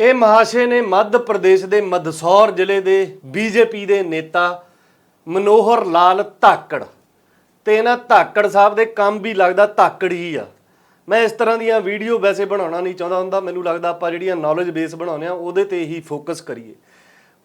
ਇਹ ਮਹਾਸ਼ੇ ਨੇ ਮੱਧ ਪ੍ਰਦੇਸ਼ ਦੇ ਮਦਸੌਰ ਜ਼ਿਲ੍ਹੇ ਦੇ ਬੀਜੇਪੀ ਦੇ ਨੇਤਾ ਮਨੋਹਰ ਲਾਲ ਧਾਕੜ। ਤੇ ਇਹਨਾਂ ਧਾਕੜ ਸਾਹਿਬ ਦੇ ਕੰਮ ਵੀ ਲੱਗਦਾ ਧਾਕੜ ਹੀ ਆ। ਮੈਂ ਇਸ ਤਰ੍ਹਾਂ ਦੀਆਂ ਵੀਡੀਓ ਵੈਸੇ ਬਣਾਉਣਾ ਨਹੀਂ ਚਾਹੁੰਦਾ ਹੁੰਦਾ। ਮੈਨੂੰ ਲੱਗਦਾ ਆਪਾਂ ਜਿਹੜੀਆਂ ਨੌਲੇਜ ਬੇਸ ਬਣਾਉਂਦੇ ਆ ਉਹਦੇ ਤੇ ਹੀ ਫੋਕਸ ਕਰੀਏ।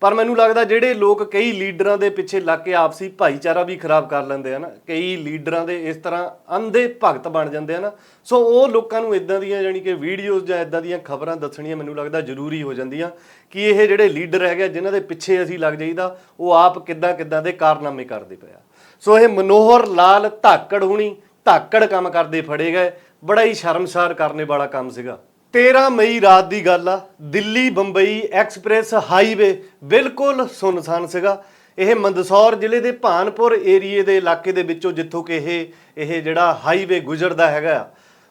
ਪਰ ਮੈਨੂੰ ਲੱਗਦਾ ਜਿਹੜੇ ਲੋਕ ਕਈ ਲੀਡਰਾਂ ਦੇ ਪਿੱਛੇ ਲੱਗ ਕੇ ਆਪਸੀ ਭਾਈਚਾਰਾ ਵੀ ਖਰਾਬ ਕਰ ਲੈਂਦੇ ਆ ਨਾ ਕਈ ਲੀਡਰਾਂ ਦੇ ਇਸ ਤਰ੍ਹਾਂ ਅੰਧੇ ਭਗਤ ਬਣ ਜਾਂਦੇ ਆ ਨਾ। ਸੋ ਉਹ ਲੋਕਾਂ ਨੂੰ ਇਦਾਂ ਦੀਆਂ ਜਾਨੀ ਕਿ ਵੀਡੀਓਜ਼ ਜਾਂ ਇਦਾਂ ਦੀਆਂ ਖਬਰਾਂ ਦੱਸਣੀਆਂ ਮੈਨੂੰ ਲੱਗਦਾ ਜ਼ਰੂਰੀ ਹੋ ਜਾਂਦੀਆਂ ਕਿ ਇਹ ਜਿਹੜੇ ਲੀਡਰ ਹੈਗੇ ਆ, ਜਿਨ੍ਹਾਂ ਦੇ ਪਿੱਛੇ ਅਸੀਂ ਲੱਗ ਜਾਈਦਾ ਉਹ ਆਪ ਕਿੱਦਾਂ ਕਿੱਦਾਂ ਦੇ ਕਾਰਨਾਮੇ ਕਰਦੇ ਪਏ ਆ। ਸੋ ਇਹ ਮਨੋਹਰ ਲਾਲ ਧਾਕੜ ਹੁਣੀ ਧਾਕੜ ਕੰਮ ਕਰਦੇ ਫੜੇ ਗਏ ਬੜਾ ਹੀ ਸ਼ਰਮਸਾਰ ਕਰਨੇ ਵਾਲਾ ਕੰਮ ਸੀਗਾ। 13 ਮਈ ਰਾਤ ਦੀ ਗੱਲ ਆ। ਦਿੱਲੀ ਬੰਬਈ ਐਕਸਪ੍ਰੈਸ ਹਾਈਵੇ ਬਿਲਕੁਲ ਸੁਨਸਾਨ ਸੀਗਾ। ਇਹ ਮੰਦਸੌਰ ਜ਼ਿਲ੍ਹੇ ਦੇ ਭਾਨਪੁਰ ਏਰੀਏ ਦੇ ਇਲਾਕੇ ਦੇ ਵਿੱਚੋਂ ਜਿੱਥੋਂ ਕਿ ਇਹ ਇਹ ਜਿਹੜਾ ਹਾਈਵੇ ਗੁਜ਼ਰਦਾ ਹੈਗਾ ਆ,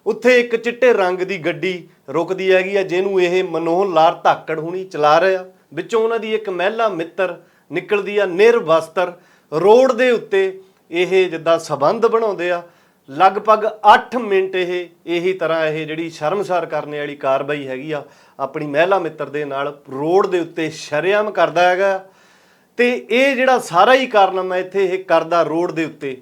ਉੱਥੇ ਇੱਕ ਚਿੱਟੇ ਰੰਗ ਦੀ ਗੱਡੀ ਰੁਕਦੀ ਹੈਗੀ ਆ ਜਿਹਨੂੰ ਇਹ ਮਨੋਹਰ ਲਾਲ ਧਾਕੜ ਹੁਣੀ ਚਲਾ ਰਿਹਾ। ਵਿੱਚੋਂ ਉਹਨਾਂ ਦੀ ਇੱਕ ਮਹਿਲਾ ਮਿੱਤਰ ਨਿਕਲਦੀ ਆ ਨਿਰਵਸਤਰ। ਰੋਡ ਦੇ ਉੱਤੇ ਇਹ ਜਿੱਦਾਂ ਸਬੰਧ ਬਣਾਉਂਦੇ ਆ। ਲਗਭਗ 8 ਮਿੰਟ ਇਹ, ਇਹੀ ਤਰ੍ਹਾਂ ਇਹ ਜਿਹੜੀ ਸ਼ਰਮਸਾਰ ਕਰਨ ਵਾਲੀ ਕਾਰਵਾਈ ਹੈਗੀ ਆ, ਆਪਣੀ ਮਹਿਲਾ ਮਿੱਤਰ ਦੇ ਨਾਲ ਰੋਡ ਦੇ ਉੱਤੇ ਸ਼ਰੇਆਮ ਕਰਦਾ ਹੈਗਾ। ਤੇ ਇਹ ਜਿਹੜਾ ਸਾਰਾ ਹੀ ਕਾਰਨਾਮਾ ਇੱਥੇ ਇਹ ਕਰਦਾ ਰੋਡ ਦੇ ਉੱਤੇ।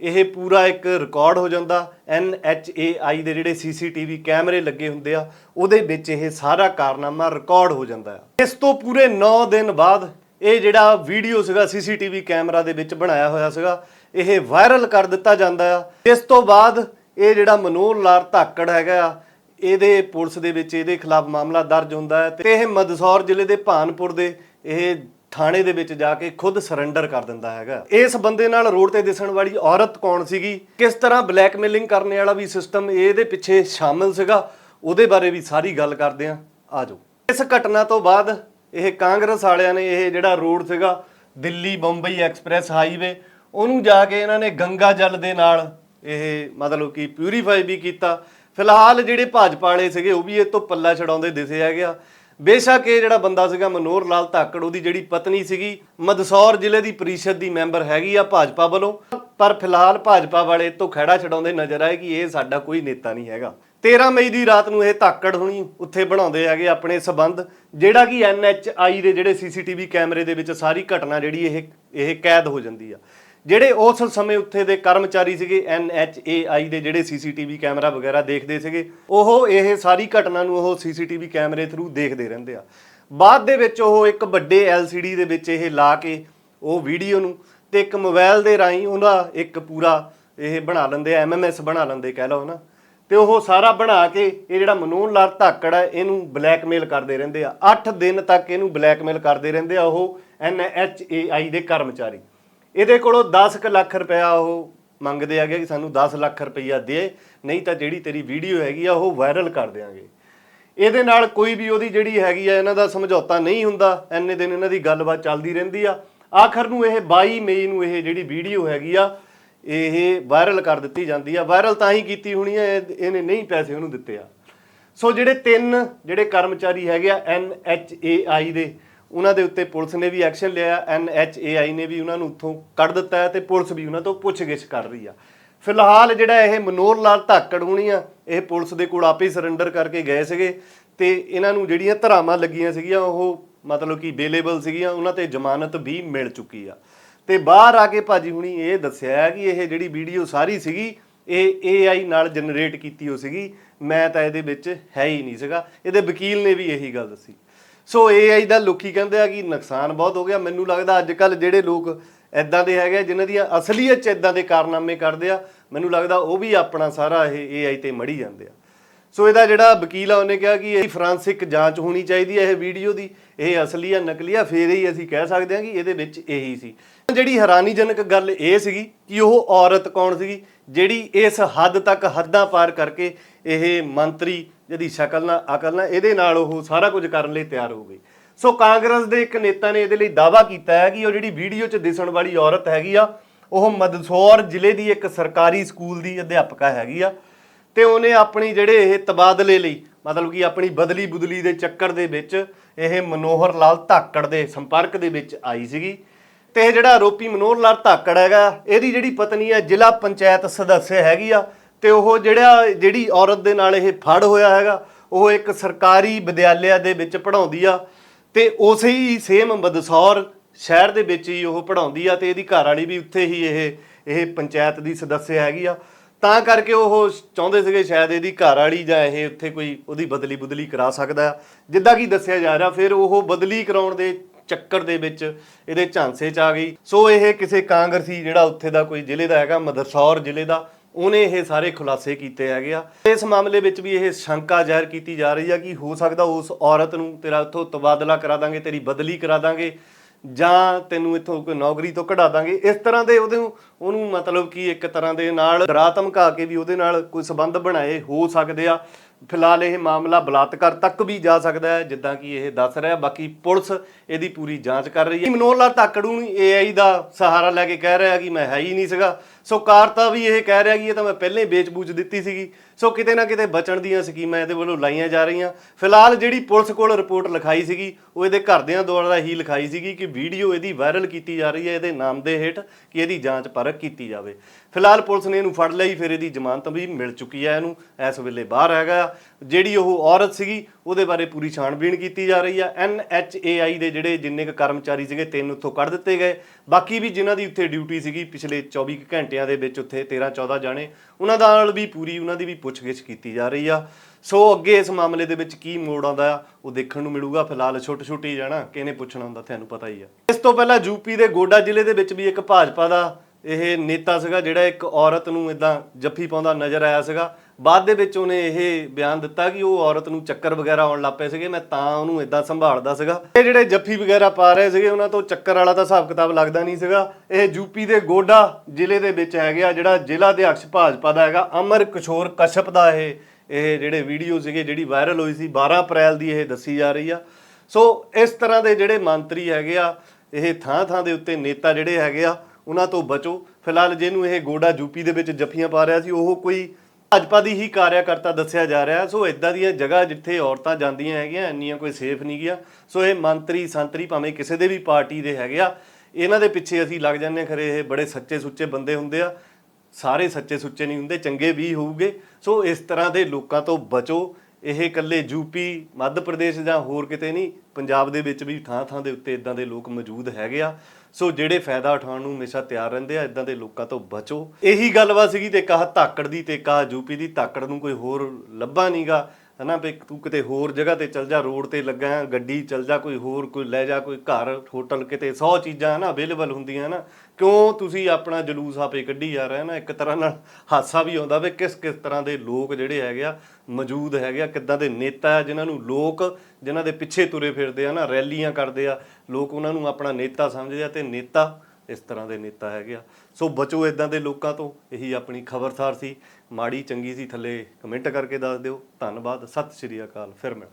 ਇਹ ਪੂਰਾ ਇੱਕ ਰਿਕਾਰਡ ਹੋ ਜਾਂਦਾ। NHAI ਦੇ ਜਿਹੜੇ CCTV ਕੈਮਰੇ ਲੱਗੇ ਹੁੰਦੇ ਆ, ਉਹਦੇ ਵਿੱਚ ਇਹ ਸਾਰਾ ਕਾਰਨਾਮਾ ਰਿਕਾਰਡ ਹੋ ਜਾਂਦਾ ਆ। ਇਸ ਤੋਂ ਪੂਰੇ 9 ਦਿਨ ਬਾਅਦ ਇਹ ਜਿਹੜਾ ਵੀਡੀਓ ਸੀਗਾ CCTV ਕੈਮਰਾ ਦੇ ਵਿੱਚ ਬਣਾਇਆ ਹੋਇਆ ਸੀਗਾ ਇਹ ਵਾਇਰਲ ਕਰ ਦਿੱਤਾ ਜਾਂਦਾ ਆ। ਇਸ ਤੋਂ ਬਾਅਦ ਇਹ ਜਿਹੜਾ ਮਨੋਹਰ ਲਾਲ ਧਾਕੜ ਹੈਗਾ ਆ, ਇਹਦੇ ਪੁਲਿਸ ਦੇ ਵਿੱਚ ਇਹਦੇ ਖਿਲਾਫ ਮਾਮਲਾ ਦਰਜ ਹੁੰਦਾ ਹੈ ਤੇ ਇਹ ਮਦਸੌਰ ਜ਼ਿਲ੍ਹੇ ਦੇ ਭਾਨਪੁਰ ਦੇ ਇਹ ਥਾਣੇ ਦੇ ਵਿੱਚ ਜਾ ਕੇ ਖੁਦ ਸਰੈਂਡਰ ਕਰ ਦਿੰਦਾ ਹੈਗਾ। ਇਸ ਬੰਦੇ ਨਾਲ ਰੋਡ ਤੇ ਦਿਸਣ ਵਾਲੀ ਔਰਤ ਕੌਣ ਸੀਗੀ? ਕਿਸ ਤਰ੍ਹਾਂ ਬਲੈਕਮੇਲਿੰਗ ਕਰਨ ਵਾਲਾ ਵੀ ਸਿਸਟਮ ਇਹਦੇ ਪਿੱਛੇ ਸ਼ਾਮਿਲ ਸੀਗਾ? ਉਹਦੇ ਬਾਰੇ ਵੀ ਸਾਰੀ ਗੱਲ ਕਰਦੇ ਆ ਆਜੋ। ਇਸ ਘਟਨਾ ਤੋਂ ਬਾਅਦ ਇਹ ਕਾਂਗਰਸ ਵਾਲਿਆਂ ਨੇ ਇਹ ਜਿਹੜਾ ਰੋਡ ਸੀਗਾ ਦਿੱਲੀ ਬੰਬਈ ਐਕਸਪ੍ਰੈਸ ਹਾਈਵੇ ਉਹਨੂੰ ਜਾ ਕੇ ਇਹਨਾਂ ਨੇ ਗੰਗਾ ਜਲ ਦੇ ਨਾਲ ਇਹ ਮਤਲਬ ਕਿ ਪਿਊਰੀਫਾਈ ਵੀ ਕੀਤਾ। ਫਿਲਹਾਲ ਜਿਹੜੇ ਭਾਜਪਾ ਵਾਲੇ ਸੀਗੇ ਉਹ ਵੀ ਇਹ ਤੋਂ ਪੱਲਾ ਛਡਾਉਂਦੇ ਦਿਸੇ ਹੈਗੇ ਆ। ਬੇਸ਼ੱਕ ਇਹ ਜਿਹੜਾ ਬੰਦਾ ਸੀਗਾ ਮਨੋਹਰ ਲਾਲ ਧਾਕੜ, ਉਹਦੀ ਜਿਹੜੀ ਪਤਨੀ ਸੀਗੀ ਮਦਸੌਰ ਜ਼ਿਲ੍ਹੇ ਦੀ ਪ੍ਰੀਸ਼ਦ ਦੀ ਮੈਂਬਰ ਹੈਗੀ ਆ ਭਾਜਪਾ ਵੱਲੋਂ। ਪਰ ਫਿਲਹਾਲ ਭਾਜਪਾ ਵਾਲੇ ਇਹ ਤੋਂ ਖਹਿੜਾ ਛਡਾਉਂਦੇ ਨਜ਼ਰ ਆਏ ਕਿ ਇਹ ਸਾਡਾ ਕੋਈ ਨੇਤਾ ਨਹੀਂ ਹੈਗਾ। 13 ਮਈ ਦੀ ਰਾਤ ਨੂੰ ਇਹ ਧਾਕੜ ਹੁਣੀ ਉੱਥੇ ਬਣਾਉਂਦੇ ਹੈਗੇ ਆਪਣੇ ਸਬੰਧ, ਜਿਹੜਾ ਕਿ NHI ਦੇ ਜਿਹੜੇ CCTV ਕੈਮਰੇ ਦੇ ਵਿੱਚ ਸਾਰੀ ਘਟਨਾ ਜਿਹੜੀ ਇਹ ਇਹ ਕੈਦ ਹੋ ਜਾਂਦੀ ਆ। ਜਿਹੜੇ ਉਸ ਸਮੇਂ ਉੱਥੇ ਦੇ ਕਰਮਚਾਰੀ ਸੀਗੇ NHAI ਦੇ ਜਿਹੜੇ CCTV ਕੈਮਰਾ ਵਗੈਰਾ ਦੇਖਦੇ ਸੀਗੇ, ਉਹ ਇਹ ਸਾਰੀ ਘਟਨਾ ਨੂੰ ਉਹ CCTV ਕੈਮਰੇ ਥਰੂ ਦੇਖਦੇ ਰਹਿੰਦੇ ਆ। ਬਾਅਦ ਦੇ ਵਿੱਚ ਉਹ ਇੱਕ ਵੱਡੇ LCD ਦੇ ਵਿੱਚ ਇਹ ਲਾ ਕੇ ਉਹ ਵੀਡੀਓ ਨੂੰ ਤੇ ਇੱਕ ਮੋਬਾਈਲ ਦੇ ਰਾਹੀਂ ਉਹਦਾ ਇੱਕ ਪੂਰਾ ਇਹ ਬਣਾ ਲੈਂਦੇ ਆ MMS ਬਣਾ ਲੈਂਦੇ ਕਹਿ ਲਓ ਨਾ ਤੇ ਉਹ ਸਾਰਾ ਬਣਾ ਕੇ ਇਹ ਜਿਹੜਾ ਮਨੂਨ ਲਾਲ ਧਾਕੜ ਹੈ ਇਹਨੂੰ ਬਲੈਕਮੇਲ ਕਰਦੇ ਰਹਿੰਦੇ ਆ। 8 ਦਿਨ ਤੱਕ ਇਹਨੂੰ ਬਲੈਕਮੇਲ ਕਰਦੇ ਰਹਿੰਦੇ ਆ ਉਹ NHAI ਦੇ ਕਰਮਚਾਰੀ। ਇਹਦੇ ਕੋਲੋਂ 10 ਕੁ ਲੱਖ ਰੁਪਇਆ ਉਹ ਮੰਗਦੇ ਹੈਗੇ ਕਿ ਸਾਨੂੰ 10 ਲੱਖ ਰੁਪਈਆ ਦੇ, ਨਹੀਂ ਤਾਂ ਜਿਹੜੀ ਤੇਰੀ ਵੀਡੀਓ ਹੈਗੀ ਆ, ਉਹ ਵਾਇਰਲ ਕਰ ਦੇਾਂਗੇ ਇਹਦੇ ਨਾਲ ਕੋਈ ਵੀ ਉਹਦੀ ਜਿਹੜੀ ਹੈਗੀ ਆ, ਇਹਨਾਂ ਦਾ ਸਮਝੌਤਾ ਨਹੀਂ ਹੁੰਦਾ, ਐਨੇ ਦਿਨ ਇਹਨਾਂ ਦੀ ਗੱਲਬਾਤ ਚੱਲਦੀ ਰਹਿੰਦੀ ਆ। ਆਖਰ ਨੂੰ ਇਹ 22 ਮਈ ਨੂੰ ਇਹ ਜਿਹੜੀ ਵੀਡੀਓ ਹੈਗੀ ਆ, ਇਹ ਵਾਇਰਲ ਕਰ ਦਿੱਤੀ ਜਾਂਦੀ ਆ। ਵਾਇਰਲ ਤਾਂ ਹੀ ਕੀਤੀ ਹੋਣੀ ਆ, ਇਹ- ਇਹਨੇ ਨਹੀਂ ਪੈਸੇ ਉਹਨੂੰ ਦਿੱਤੇ ਆ। ਸੋ ਜਿਹੜੇ ਤਿੰਨ ਜਿਹੜੇ ਕਰਮਚਾਰੀ ਹੈਗੇ ਆ NHAI ਦੇ ਉਹਨਾਂ ਦੇ ਉੱਤੇ ਪੁਲਿਸ ਨੇ ਵੀ ਐਕਸ਼ਨ ਲਿਆ NHAI ਨੇ ਵੀ ਉਹਨਾਂ ਨੂੰ ਉੱਥੋਂ ਕੱਢ ਦਿੱਤਾ ਹੈ ਤੇ ਪੁਲਿਸ ਵੀ ਉਹਨਾਂ ਤੋਂ ਪੁੱਛਗਿੱਛ ਕਰ ਰਹੀ ਆ। ਫਿਲਹਾਲ ਜਿਹੜਾ ਇਹ ਮਨੋਹਰ ਲਾਲ ਧਾਕੜ ਹੋਣੀ ਆ, ਇਹ ਪੁਲਿਸ ਦੇ ਕੋਲ ਆਪੇ ਸਰੈਂਡਰ ਕਰਕੇ ਗਏ ਸੀਗੇ ਤੇ ਇਹਨਾਂ ਨੂੰ ਜਿਹੜੀਆਂ ਧਰਾਵਾਂ ਲੱਗੀਆਂ ਸੀਗੀਆਂ, ਉਹ ਮਤਲਬ ਕਿ ਬੇਲੇਬਲ ਸੀਗੀਆਂ, ਉਹਨਾਂ ਤੇ ਜ਼ਮਾਨਤ ਵੀ ਮਿਲ ਚੁੱਕੀ ਆ। ਤੇ ਬਾਹਰ ਆ ਕੇ ਭਾਜੀ ਹੁਣੀ ਇਹ ਦੱਸਿਆ ਕਿ ਇਹ ਜਿਹੜੀ ਵੀਡੀਓ ਸਾਰੀ ਸੀਗੀ, ਇਹ AI ਨਾਲ ਜਨਰੇਟ ਕੀਤੀ ਹੋ ਸੀਗੀ, ਮੈਂ ਤਾਂ ਇਹਦੇ ਵਿੱਚ ਹੈ ਹੀ ਨਹੀਂ ਸੀਗਾ। ਇਹਦੇ ਵਕੀਲ ਨੇ ਵੀ ਇਹੀ ਗੱਲ ਦੱਸੀ। ਸੋ AI ਦਾ ਲੋਕੀ ਕਹਿੰਦੇ ਆ ਕਿ ਨੁਕਸਾਨ ਬਹੁਤ ਹੋ ਗਿਆ। ਮੈਨੂੰ ਲੱਗਦਾ ਅੱਜ ਕੱਲ ਜਿਹੜੇ ਲੋਕ ਐਦਾਂ ਦੇ ਹੈਗੇ ਆ, ਜਿਨ੍ਹਾਂ ਦੀਆਂ ਅਸਲੀਅਤ ਚ ਐਦਾਂ ਦੇ ਕਾਰਨਾਮੇ ਕਰਦੇ ਆ ਮੈਨੂੰ ਲੱਗਦਾ ਉਹ ਵੀ ਆਪਣਾ ਸਾਰਾ ਇਹ AI ਤੇ ਮੜੀ ਜਾਂਦੇ ਆ। ਸੋ ਇਹਦਾ ਜਿਹੜਾ ਵਕੀਲ ਆ, ਉਹਨੇ ਕਿਹਾ ਕਿ ਇਹ ਫਰਾਂਸਿਕ ਜਾਂਚ ਹੋਣੀ ਚਾਹੀਦੀ ਹੈ ਇਹ ਵੀਡੀਓ ਦੀ। ਇਹ ਅਸਲੀ ਆ, ਨਕਲੀ ਆ, ਫੇਰ ਹੀ ਅਸੀਂ ਕਹਿ ਸਕਦੇ ਹਾਂ ਕਿ ਇਹਦੇ ਵਿੱਚ ਇਹੀ ਸੀ। ਜਿਹੜੀ ਹੈਰਾਨੀਜਨਕ ਗੱਲ ਇਹ ਸੀਗੀ ਕਿ ਉਹ ਔਰਤ ਕੌਣ ਸੀਗੀ, ਜਿਹੜੀ ਇਸ ਹੱਦ ਤੱਕ ਹੱਦਾਂ ਪਾਰ ਕਰਕੇ ਇਹ ਮੰਤਰੀ, ਜਿਹਦੀ ਸ਼ਕਲ ਨਾਲ, ਅਕਲ ਨਾਲ, ਇਹਦੇ ਨਾਲ ਉਹ ਸਾਰਾ ਕੁਝ ਕਰਨ ਲਈ ਤਿਆਰ ਹੋ ਗਈ। ਸੋ ਕਾਂਗਰਸ ਦੇ ਇੱਕ ਨੇਤਾ ਨੇ ਇਹਦੇ ਲਈ ਦਾਅਵਾ ਕੀਤਾ ਹੈ ਕਿ ਉਹ ਜਿਹੜੀ ਵੀਡੀਓ 'ਚ ਦਿਸਣ ਵਾਲੀ ਔਰਤ ਹੈਗੀ ਆ, ਉਹ ਮਦਸੌਰ ਜ਼ਿਲ੍ਹੇ ਦੀ ਇੱਕ ਸਰਕਾਰੀ ਸਕੂਲ ਦੀ ਅਧਿਆਪਕਾ ਹੈਗੀ ਆ। ਤੇ ਉਹਨੇ ਆਪਣੀ ਜਿਹੜੇ ਇਹ ਤਬਾਦਲੇ ਲਈ, ਮਤਲਬ ਕਿ ਆਪਣੀ ਬਦਲੀ ਬੁਦਲੀ ਦੇ ਚੱਕਰ ਦੇ ਵਿੱਚ ਇਹ ਮਨੋਹਰ ਲਾਲ ਧਾਕੜ ਦੇ ਸੰਪਰਕ ਦੇ ਵਿੱਚ ਆਈ ਸੀਗੀ। ਤੇ ਇਹ ਜਿਹੜਾ ਆਰੋਪੀ ਮਨੋਹਰ ਲਾਲ ਧਾਕੜ ਹੈਗਾ, ਇਹਦੀ ਜਿਹੜੀ ਪਤਨੀ ਹੈ, ਜ਼ਿਲ੍ਹਾ ਪੰਚਾਇਤ ਸਦੱਸਿਆ ਹੈਗੀ ਆ, ਤੇ ਉਹ ਜਿਹੜਾ, ਜਿਹੜੀ ਔਰਤ ਦੇ ਨਾਲ ਇਹ ਫੜ ਹੋਇਆ ਹੈਗਾ, ਉਹ ਇੱਕ ਸਰਕਾਰੀ ਵਿਦਿਆਲਿਆ ਦੇ ਵਿੱਚ ਪੜ੍ਹਾਉਂਦੀ ਆ, ਤੇ ਉਸੇ ਹੀ ਸੇਮ ਬਦਸੌਰ ਸ਼ਹਿਰ ਦੇ ਵਿੱਚ ਹੀ ਉਹ ਪੜ੍ਹਾਉਂਦੀ ਆ, ਤੇ ਇਹਦੀ ਘਰ ਵਾਲੀ ਵੀ ਉੱਥੇ ਹੀ ਇਹ ਇਹ ਪੰਚਾਇਤ ਦੀ ਸਦੱਸਿਆ ਹੈਗੀ ਆ। ਤਾਂ ਕਰਕੇ ਉਹ ਚਾਹੁੰਦੇ ਸੀਗੇ ਸ਼ਾਇਦ ਇਹਦੀ ਘਰ ਵਾਲੀ ਜਾਂ ਇਹ ਉੱਥੇ ਕੋਈ ਉਹਦੀ ਬਦਲੀ ਬਦਲੀ ਕਰਾ ਸਕਦਾ। ਆ ਜਿੱਦਾਂ ਕਿ ਦੱਸਿਆ ਜਾ ਰਿਹਾ, ਫਿਰ ਉਹ ਬਦਲੀ ਕਰਾਉਣ ਦੇ ਚੱਕਰ ਦੇ ਵਿੱਚ ਇਹਦੇ ਝਾਂਸੇ 'ਚ ਆ ਗਈ। ਸੋ ਇਹ ਕਿਸੇ ਕਾਂਗਰਸੀ ਜਿਹੜਾ ਉੱਥੇ ਦਾ ਕੋਈ ਜ਼ਿਲ੍ਹੇ ਦਾ ਹੈਗਾ, ਮਦਰਸੌਰ ਜ਼ਿਲ੍ਹੇ ਦਾ, ਉਹਨੇ ਇਹ ਸਾਰੇ ਖੁਲਾਸੇ ਕੀਤੇ ਹੈਗੇ ਆ। ਇਸ ਮਾਮਲੇ ਵਿੱਚ ਵੀ ਇਹ ਸ਼ੰਕਾ ਜ਼ਾਹਿਰ ਕੀਤੀ ਜਾ ਰਹੀ ਆ ਕਿ ਹੋ ਸਕਦਾ ਉਸ ਔਰਤ ਨੂੰ ਤੇਰਾ ਉੱਥੋਂ ਤਬਾਦਲਾ ਕਰਾ ਦਾਂਗੇ, ਤੇਰੀ ਬਦਲੀ ਕਰਾ ਦਾਂਗੇ। ਜਾਂ ਤੈਨੂੰ ਇੱਥੋਂ ਕੋਈ ਨੌਕਰੀ ਤੋਂ ਕਢਾ ਦਾਂਗੇ। ਇਸ ਤਰ੍ਹਾਂ ਦੇ ਉਹਦੇ ਉਹਨੂੰ ਮਤਲਬ ਕਿ ਇੱਕ ਤਰ੍ਹਾਂ ਦੇ ਨਾਲ ਡਰਾ ਧਮਕਾ ਕੇ ਵੀ ਉਹਦੇ ਨਾਲ ਕੋਈ ਸਬੰਧ ਬਣਾਏ ਹੋ ਸਕਦੇ ਆ। ਫਿਲਹਾਲ ਇਹ ਮਾਮਲਾ ਬਲਾਤਕਾਰ ਤੱਕ ਵੀ ਜਾ ਸਕਦਾ ਹੈ, ਜਿੱਦਾਂ ਕਿ ਇਹ ਦੱਸ ਰਿਹਾ ਬਾਕੀ ਪੁਲਿਸ ਇਹਦੀ ਪੂਰੀ ਜਾਂਚ ਕਰ ਰਹੀ ਹੈ। ਮਨੋਹਰ ਲਾਲ ਤਾਕੜੂ ਨੂੰ ਏਆਈ ਦਾ ਸਹਾਰਾ ਲੈ ਕੇ ਕਹਿ ਰਿਹਾ ਕਿ ਮੈਂ ਹੈ ਹੀ ਨਹੀਂ ਸੀਗਾ। ਸੋ ਕਾਰਤਾ ਵੀ ਇਹ ਕਹਿ ਰਿਹਾ ਕਿ ਇਹ ਤਾਂ ਮੈਂ ਪਹਿਲਾਂ ਹੀ ਵੇਚ-ਬੂਚ ਦਿੱਤੀ ਸੀਗੀ। ਸੋ ਕਿਤੇ ਨਾ ਕਿਤੇ ਬਚਣ ਦੀਆਂ ਸਕੀਮਾਂ ਇਹਦੇ ਵੱਲੋਂ ਲਾਈਆਂ ਜਾ ਰਹੀਆਂ। ਫਿਲਹਾਲ ਜਿਹੜੀ ਪੁਲਿਸ ਕੋਲ ਰਿਪੋਰਟ ਲਿਖਾਈ ਸੀਗੀ, ਉਹ ਇਹਦੇ ਘਰਦਿਆਂ ਦੁਆਰਾ ਹੀ ਲਿਖਾਈ ਸੀਗੀ ਕਿ ਵੀਡੀਓ ਇਹਦੀ ਵਾਇਰਲ ਕੀਤੀ ਜਾ ਰਹੀ ਹੈ। ਇਹਦੇ ਨਾਮ ਦੇ ਹੇਠ ਕਿ ਇਹਦੀ ਜਾਂਚ ਪਰਖ ਕੀਤੀ ਜਾਵੇ। ਫਿਲਹਾਲ ਪੁਲਿਸ ਨੇ ਇਹਨੂੰ ਫੜ ਲਈ, ਫਿਰ ਇਹਦੀ ਜ਼ਮਾਨਤ ਵੀ ਮਿਲ ਚੁੱਕੀ ਹੈ ਇਹਨੂੰ, ਇਸ ਵੇਲੇ ਬਾਹਰ ਹੈਗਾ। ਜਿਹੜੀ ਉਹ ਔਰਤ ਸੀਗੀ, ਉਹਦੇ ਬਾਰੇ ਪੂਰੀ ਛਾਣਬੀਣ ਕੀਤੀ ਜਾ ਰਹੀ ਹੈ ਐਨਐਚਏਆਈ ਦੇ ਜਿਹੜੇ ਜਿੰਨੇ ਕੁ ਕਰਮਚਾਰੀ ਸੀਗੇ, ਤਿੰਨ ਉੱਥੋਂ ਕੱਢ ਦਿੱਤੇ ਗਏ। ਬਾਕੀ ਵੀ ਜਿਨ੍ਹਾਂ ਦੀ ਉੱਥੇ ਡਿਊਟੀ ਸੀਗੀ, ਪਿਛਲੇ 24 ਕੁ ਘੰਟਿਆਂ ਦੇ ਵਿੱਚ ਉੱਥੇ 13 14 ਜਾਣੇ, ਉਹਨਾਂ ਨਾਲ ਵੀ ਪੂਰੀ, ਉਹਨਾਂ ਦੀ ਵੀ ਪੁੱਛਗਿੱਛ ਕੀਤੀ ਜਾ ਰਹੀ ਆ। ਸੋ ਅੱਗੇ ਇਸ ਮਾਮਲੇ ਦੇ ਵਿੱਚ ਕੀ ਮੋੜ ਆਉਂਦਾ ਆ ਉਹ ਦੇਖਣ ਨੂੰ ਮਿਲੂਗਾ। ਫਿਲਹਾਲ ਛੋਟੇ ਛੋਟੇ ਜਾਣਾ, ਕਿਹਨੇ ਪੁੱਛਣਾ ਹੁੰਦਾ, ਤੁਹਾਨੂੰ ਪਤਾ ਹੀ ਆ। ਇਸ ਤੋਂ ਪਹਿਲਾਂ ਯੂਪੀ ਦੇ ਗੋਡਾ ਜ਼ਿਲ੍ਹੇ ਦੇ ਵਿੱਚ ਵੀ ਇੱਕ ਭਾਜਪਾ ਦਾ ਇਹ ਨੇਤਾ ਸੀਗਾ ਜਿਹੜਾ ਇੱਕ ਔਰਤ ਨੂੰ ਇਦਾਂ ਜੱਫੀ ਪਾਉਂਦਾ ਨਜ਼ਰ ਆਇਆ ਸੀਗਾ। ਬਾਅਦ ਦੇ ਵਿੱਚ ਉਹਨੇ ਇਹ ਬਿਆਨ ਦਿੱਤਾ ਕਿ ਉਹ ਔਰਤ ਨੂੰ ਚੱਕਰ ਵਗੈਰਾ ਆਉਣ ਲੱਗ ਪਏ ਸੀਗੇ, ਮੈਂ ਤਾਂ ਉਹਨੂੰ ਇਦਾਂ ਸੰਭਾਲਦਾ ਸੀਗਾ। ਇਹ ਜਿਹੜੇ ਜੱਫੀ ਵਗੈਰਾ ਪਾ ਰਹੇ ਸੀਗੇ, ਉਹਨਾਂ ਤੋਂ ਚੱਕਰ ਵਾਲਾ ਤਾਂ ਹਿਸਾਬ ਕਿਤਾਬ ਲੱਗਦਾ ਨਹੀਂ ਸੀਗਾ। ਇਹ ਯੂਪੀ ਦੇ ਗੋਡਾ ਜ਼ਿਲ੍ਹੇ ਦੇ ਵਿੱਚ ਹੈਗੇ ਆ, ਜਿਹੜਾ ਜ਼ਿਲ੍ਹਾ ਅਧਿਕਸ਼ ਭਾਜਪਾ ਦਾ ਹੈਗਾ, ਅਮਰ ਕਿਸ਼ੋਰ ਕਸ਼ਪ ਦਾ ਇਹ ਇਹ ਜਿਹੜੇ ਵੀਡੀਓ ਸੀਗੇ, ਜਿਹੜੀ ਵਾਇਰਲ ਹੋਈ ਸੀ 12 ਅਪ੍ਰੈਲ ਦੀ ਇਹ ਦੱਸੀ ਜਾ ਰਹੀ ਆ। ਸੋ ਇਸ ਤਰ੍ਹਾਂ ਦੇ ਜਿਹੜੇ ਮੰਤਰੀ ਹੈਗੇ ਆ, ਇਹ ਥਾਂ ਥਾਂ ਦੇ ਉੱਤੇ ਨੇਤਾ ਜਿਹੜੇ ਹੈਗੇ ਆ ਉਹਨਾਂ ਤੋਂ ਬਚੋ। ਫਿਲਹਾਲ ਜਿਹਨੂੰ ਇਹ ਗੋਡਾ ਯੂਪੀ ਦੇ ਵਿੱਚ ਜੱਫੀਆਂ ਪਾ ਰਿਹਾ ਸੀ, ਉਹ ਕੋਈ ਭਾਜਪਾ ਦੀ ਹੀ ਕਾਰਿਆਕਰਤਾ ਦੱਸਿਆ ਜਾ ਰਿਹਾ। ਸੋ ਇਦਾਂ ਦੀਆਂ ਜਗ੍ਹਾ ਜਿੱਥੇ ਔਰਤਾਂ ਜਾਂਦੀਆਂ ਹੈਗੀਆਂ, ਇੰਨੀਆਂ ਕੋਈ ਸੇਫ ਨਹੀਂ ਗਿਆ। ਸੋ ਇਹ ਮੰਤਰੀ ਸੰਤਰੀ ਭਾਵੇਂ ਕਿਸੇ ਦੇ ਵੀ ਪਾਰਟੀ ਦੇ ਹੈਗੇ ਆ, ਇਹਨਾਂ ਦੇ ਪਿੱਛੇ ਅਸੀਂ ਲੱਗ ਜਾਂਦੇ ਹਾਂ। ਖਰੇ ਇਹ ਬੜੇ ਸੱਚੇ ਸੁੱਚੇ ਬੰਦੇ ਹੁੰਦੇ ਆ। ਸਾਰੇ ਸੱਚੇ ਸੁੱਚੇ ਨਹੀਂ ਹੁੰਦੇ, ਚੰਗੇ ਵੀ ਹੋਊਗੇ। ਸੋ ਇਸ ਤਰ੍ਹਾਂ ਦੇ ਲੋਕਾਂ ਤੋਂ ਬਚੋ। ਇਹ ਇਕੱਲੇ ਯੂਪੀ ਮੱਧ ਪ੍ਰਦੇਸ਼ ਜਾਂ ਹੋਰ ਕਿਤੇ ਨਹੀਂ, ਪੰਜਾਬ ਦੇ ਵਿੱਚ ਵੀ ਥਾਂ ਥਾਂ ਦੇ ਉੱਤੇ ਇਦਾਂ ਦੇ ਲੋਕ ਮੌਜੂਦ ਹੈਗੇ ਆ। ਸੋ ਜਿਹੜੇ ਫਾਇਦਾ ਉਠਾਉਣ ਨੂੰ ਹਮੇਸ਼ਾ ਤਿਆਰ ਰਹਿੰਦੇ ਆ, ਇਦਾਂ ਦੇ ਲੋਕਾਂ ਤੋਂ ਬਚੋ। ਇਹੀ ਗੱਲਬਾਤ ਸੀਗੀ ਤੇ ਕਹਾ ਧਾਕੜ ਦੀ ਤੇ ਕਹਾ ਯੂਪੀ ਦੀ ਧਾਕੜ ਨੂੰ ਕੋਈ ਹੋਰ ਲੱਭਾ ਨਹੀਂਗਾ ਹਨਾ ਵੀ ਤੂੰ ਕਿਤੇ ਹੋਰ ਜਗ੍ਹਾ ਤੇ ਚਲ ਜਾ ਰੋਡ ਤੇ ਲੱਗਾ ਹੈ, ਗੱਡੀ ਚਲ ਜਾ ਕੋਈ ਹੋਰ ਕੋਈ ਲੈ ਜਾ ਕੋਈ ਘਰ ਹੋਟਲ ਕਿਤੇ 100 ਚੀਜ਼ਾਂ ਹਨਾ ਅਵੇਲੇਬਲ ਹੁੰਦੀਆਂ ਹਨਾ। ਕਿਉਂ ਤੁਸੀਂ ਆਪਣਾ ਜਲੂਸ ਆਪੇ ਕੱਢੀ ਜਾ ਰਹੇ ਨਾ ਇੱਕ ਤਰ੍ਹਾਂ ਨਾਲ ਹਾਸਾ ਵੀ ਆਉਂਦਾ ਵੀ ਕਿਸ ਕਿਸ ਤਰ੍ਹਾਂ ਦੇ ਲੋਕ ਜਿਹੜੇ ਹੈਗੇ ਆ ਮੌਜੂਦ ਹੈਗੇ ਆ ਕਿੱਦਾਂ ਦੇ ਨੇਤਾ ਆ ਜਿਨ੍ਹਾਂ ਨੂੰ ਲੋਕ ਜਿਨ੍ਹਾਂ ਦੇ ਪਿੱਛੇ ਤੁਰੇ ਫਿਰਦੇ ਆ ਨਾ ਰੈਲੀਆਂ ਕਰਦੇ ਆ ਲੋਕ ਉਹਨਾਂ ਨੂੰ ਆਪਣਾ ਨੇਤਾ ਸਮਝਦੇ ਆ ਤੇ ਨੇਤਾ ਇਸ ਤਰ੍ਹਾਂ ਦੇ ਨੇਤਾ ਹੈਗੇ ਆ। ਸੋ ਬਚੋ ਇਦਾਂ ਦੇ ਲੋਕਾਂ ਤੋਂ ਇਹੀ ਆਪਣੀ ਖਬਰਸਾਰ ਸੀ। ਮਾੜੀ ਚੰਗੀ ਸੀ ਥੱਲੇ ਕਮੈਂਟ ਕਰਕੇ ਦੱਸ ਦਿਓ। ਧੰਨਵਾਦ ਸਤਿ ਸ਼੍ਰੀ ਅਕਾਲ ਫਿਰ ਮਿਲ